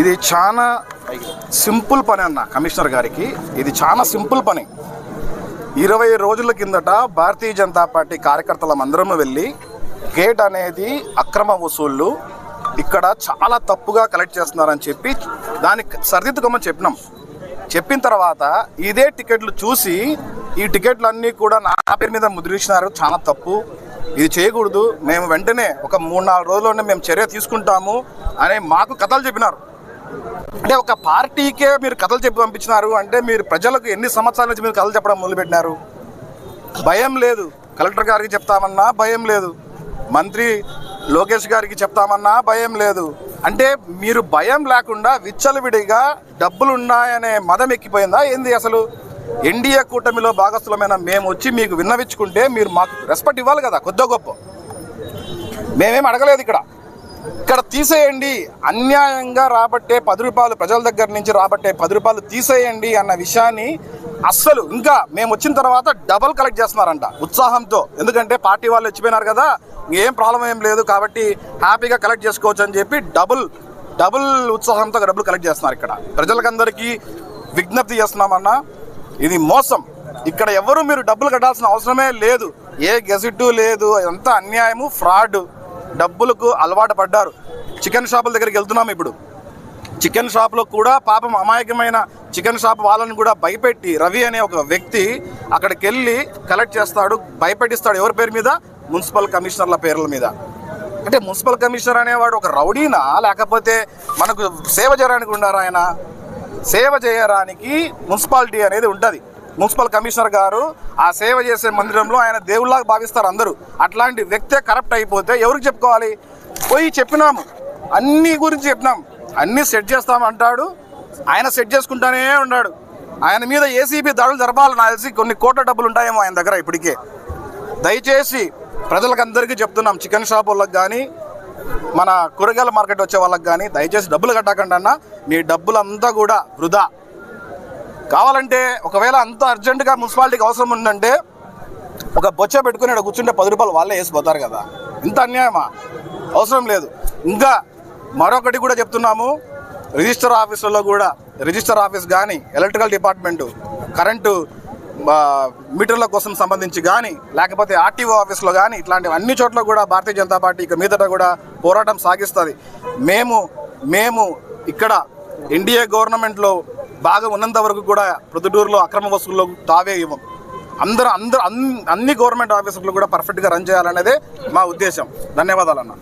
ఇది చాలా సింపుల్ పని అన్న కమిషనర్ గారికి. ఇది చాలా సింపుల్ పని. ఇరవై రోజుల కిందట భారతీయ జనతా పార్టీ కార్యకర్తలం అందరం వెళ్ళి గేట్ అనేది అక్రమ వసూళ్ళు ఇక్కడ చాలా తప్పుగా కలెక్ట్ చేస్తున్నారని చెప్పి దానికి సరిదిద్దుకోమని చెప్పినాం. చెప్పిన తర్వాత ఇదే టికెట్లు చూసి ఈ టికెట్లు అన్నీ కూడా నా పేరు మీద ముద్రించినారు. చాలా తప్పు. ఇది చేయకూడదు. మేము వెంటనే ఒక మూడు నాలుగు రోజుల్లోనే మేము చర్య తీసుకుంటాము అని మాకు కథలు చెప్పినారు. అంటే ఒక పార్టీకే మీరు కథలు చెప్పి పంపించినారు అంటే మీరు ప్రజలకు ఎన్ని సంవత్సరాల నుంచి మీరు కథలు చెప్పడం మొదలుపెట్టినారు? భయం లేదు. కలెక్టర్ గారికి చెప్తామన్నా భయం లేదు. మంత్రి లోకేష్ గారికి చెప్తామన్నా భయం లేదు. అంటే మీరు భయం లేకుండా విచ్చలవిడిగా డబ్బులు ఉన్నాయనే మదం ఎక్కిపోయిందా? ఏంది అసలు? ఎన్డీఏ కూటమిలో భాగస్థులమైన మేము వచ్చి మీకు విన్నవించుకుంటే మీరు మాకు రెస్పెక్ట్ ఇవ్వాలి కదా కొద్దో గొప్ప. మేమేం అడగలేదు ఇక్కడ. ఇక్కడ తీసేయండి. అన్యాయంగా రాబట్టే పది రూపాయలు ప్రజల దగ్గర నుంచి రాబట్టే పది రూపాయలు తీసేయండి అన్న విషయాన్ని అస్సలు ఇంకా మేము వచ్చిన తర్వాత డబల్ కలెక్ట్ చేస్తున్నారంట ఉత్సాహంతో. ఎందుకంటే పార్టీ వాళ్ళు వచ్చిపోయినారు కదా ఏం ప్రాబ్లం ఏం లేదు కాబట్టి హ్యాపీగా కలెక్ట్ చేసుకోవచ్చు అని చెప్పి డబుల్ డబుల్ ఉత్సాహంతో డబ్బులు కలెక్ట్ చేస్తున్నారు ఇక్కడ. ప్రజలకందరికీ విజ్ఞప్తి చేస్తున్నామన్నా ఇది మోసం. ఇక్కడ ఎవరు మీరు డబ్బులు కట్టాల్సిన అవసరమే లేదు. ఏ గెజిట్ లేదు అంతా అన్యాయము ఫ్రాడ్. డబ్బులకు అలవాటు పడ్డారు. చికెన్ షాపుల దగ్గరికి వెళ్తున్నాం ఇప్పుడు. చికెన్ షాప్లో కూడా పాపం అమాయకమైన చికెన్ షాప్ వాళ్ళని కూడా భయపెట్టి రవి అనే ఒక వ్యక్తి అక్కడికి వెళ్ళి కలెక్ట్ చేస్తాడు భయపెట్టిస్తాడు. ఎవరి పేరు మీద? మున్సిపల్ కమిషనర్ల పేర్ల మీద. అంటే మున్సిపల్ కమిషనర్ అనేవాడు ఒక రౌడీనా? లేకపోతే మనకు సేవ చేయడానికి ఉండారా ఆయన? సేవ చేయడానికి మున్సిపాలిటీ అనేది ఉంటుంది. మున్సిపల్ కమిషనర్ గారు ఆ సేవ చేసే మందిరంలో ఆయన దేవుళ్ళగా భావిస్తారు అందరూ. అట్లాంటి వ్యక్తే కరప్ట్ అయిపోతే ఎవరికి చెప్పుకోవాలి? పోయి చెప్పినాము. అన్ని గురించి చెప్పినాం. అన్నీ సెట్ చేస్తాం అంటాడు. ఆయన సెట్ చేసుకుంటానే ఉన్నాడు. ఆయన మీద ఏసీబీ దాడులు జరపాలి నాకు తెలిసి కొన్ని కోట్ల డబ్బులు ఉంటాయేమో ఆయన దగ్గర ఇప్పటికే. దయచేసి ప్రజలకందరికీ చెప్తున్నాం చికెన్ షాప్ వాళ్ళకి కానీ మన కూరగాయల మార్కెట్ వచ్చే వాళ్ళకి కానీ దయచేసి డబ్బులు కట్టకండి అన్న. మీ డబ్బులంతా కూడా వృధా. కావాలంటే ఒకవేళ అంత అర్జెంటుగా మున్సిపాలిటీకి అవసరం ఉందంటే ఒక బొచ్చ పెట్టుకుని ఇక్కడ కూర్చుంటే పది రూపాయలు వాళ్ళే వేసిపోతారు కదా. ఇంత అన్యాయమా? అవసరం లేదు. ఇంకా మరొకటి కూడా చెప్తున్నాము. రిజిస్టర్ ఆఫీసులో కూడా రిజిస్టర్ ఆఫీస్ కానీ ఎలక్ట్రికల్ డిపార్ట్మెంటు కరెంటు మీటర్ల కోసం సంబంధించి కానీ లేకపోతే ఆర్టీఓ ఆఫీస్లో కానీ ఇట్లాంటివి అన్ని చోట్ల కూడా భారతీయ జనతా పార్టీ ఇక మీదట కూడా పోరాటం సాగిస్తుంది. మేము మేము ఇక్కడ ఎన్డీఏ గవర్నమెంట్లో బాగా ఉన్నంత వరకు కూడా ప్రొద్దుటూరులో అక్రమ వసూల్లో తావే ఇవ్వం అందరూ అందరూ అన్ని అన్ని గవర్నమెంట్ ఆఫీసులు కూడా పర్ఫెక్ట్గా రన్ చేయాలనేదే మా ఉద్దేశం. ధన్యవాదాలు అన్న